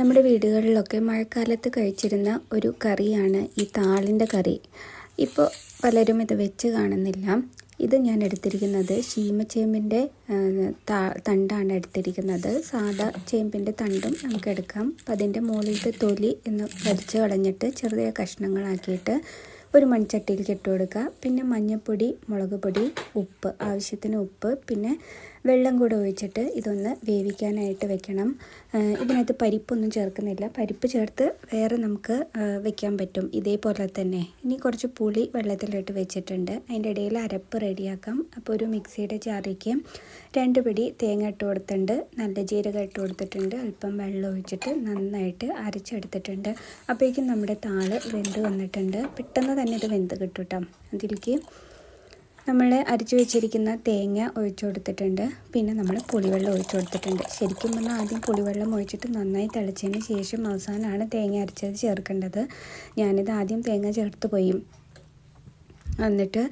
നമ്മുടെ വീടുകളിലൊക്കെ മഴക്കാലത്ത് കഴിച്ചിരുന്ന ഒരു കറിയാണ് ഈ താളിന്റെ കറി. ഇപ്പോൾ പലരും ഇത് വെച്ച് കാണുന്നില്ല. ഇത് ഞാൻ എടുത്തിരിക്കുന്നത് ശീമച്ചേമ്പിന്റെ തണ്ടാണ് എടുത്തിരിക്കുന്നത്. സാദാ ചേമ്പിന്റെ തണ്ടും നമുക്ക് എടുക്കാം. അപ്പം അതിന്റെ മുകളിലത്തെ തൊലി എന്ന് വലിച്ചു കളഞ്ഞിട്ട് ചെറിയ കഷ്ണങ്ങളാക്കിയിട്ട് ഒരു മൺചട്ടിയിലേക്ക് ഇട്ട് കൊടുക്കുക. പിന്നെ മഞ്ഞൾപ്പൊടി മുളക് പൊടി ഉപ്പ് ആവശ്യത്തിന് ഉപ്പ് പിന്നെ വെള്ളം കൂടെ ഒഴിച്ചിട്ട് ഇതൊന്ന് വേവിക്കാനായിട്ട് വെക്കണം. ഇതിനകത്ത് പരിപ്പൊന്നും ചേർക്കുന്നില്ല. പരിപ്പ് ചേർത്ത് വേറെ നമുക്ക് വെക്കാൻ പറ്റും. ഇതേപോലെ തന്നെ. ഇനി കുറച്ച് പുളി വെള്ളത്തിലിട്ട് വെച്ചിട്ടുണ്ട്. അതിന്റെ ഇടയിൽ അരപ്പ് റെഡിയാക്കാം. അപ്പോൾ ഒരു മിക്സിയുടെ ചാറിക്ക് രണ്ട് പിടി തേങ്ങ ഇട്ട് കൊടുത്തിട്ടുണ്ട്. നല്ല ജീരകം ഇട്ട് കൊടുത്തിട്ടുണ്ട്. അല്പം വെള്ളം ഒഴിച്ചിട്ട് നന്നായിട്ട് അരച്ചെടുത്തിട്ടുണ്ട്. അപ്പോഴേക്കും നമ്മുടെ താൾ വെന്ത് വന്നിട്ടുണ്ട്. പെട്ടെന്ന് തന്നെ ഇത് വെന്ത് കിട്ടും കേട്ടോ. അതിലേക്ക് നമ്മൾ അരിച്ചു വെച്ചിരിക്കുന്ന തേങ്ങ ഒഴിച്ചു കൊടുത്തിട്ടുണ്ട്. പിന്നെ നമ്മൾ പുളിവെള്ളം ഒഴിച്ചു കൊടുത്തിട്ടുണ്ട്. ശരിക്കും പറഞ്ഞാൽ ആദ്യം പുളിവെള്ളം ഒഴിച്ചിട്ട് നന്നായി തിളച്ചതിന് ശേഷം അവസാനമാണ് തേങ്ങ അരച്ചത് ചേർക്കേണ്ടത്. ഞാനിത് ആദ്യം തേങ്ങ ചേർത്ത് പോയി. എന്നിട്ട്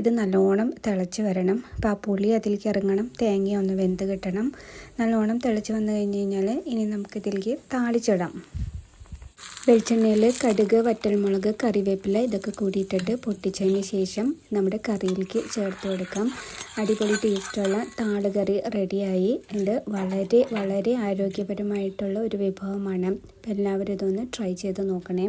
ഇത് നല്ലോണം തിളച്ച് വരണം. അപ്പോൾ ആ പുളി അതിലേക്ക് ഇറങ്ങണം. തേങ്ങ ഒന്ന് വെന്ത് കിട്ടണം. നല്ലോണം തിളച്ച് വന്നു കഴിഞ്ഞ് കഴിഞ്ഞാൽ ഇനി നമുക്കിതിലേക്ക് താളിച്ചിടാം. വെളിച്ചെണ്ണയിൽ കടുക് വറ്റൽമുളക് കറിവേപ്പില ഇതൊക്കെ കൂടിയിട്ടിട്ട് പൊട്ടിച്ചതിന് ശേഷം നമ്മുടെ കറിയിലേക്ക് ചേർത്ത് കൊടുക്കാം. അടിപൊളി ടേസ്റ്റുള്ള താൾ കറി റെഡിയായി ഇത് വളരെ വളരെ ആരോഗ്യപരമായിട്ടുള്ള ഒരു വിഭവമാണ്. എല്ലാവരും ഇതൊന്ന് ട്രൈ ചെയ്ത് നോക്കണേ.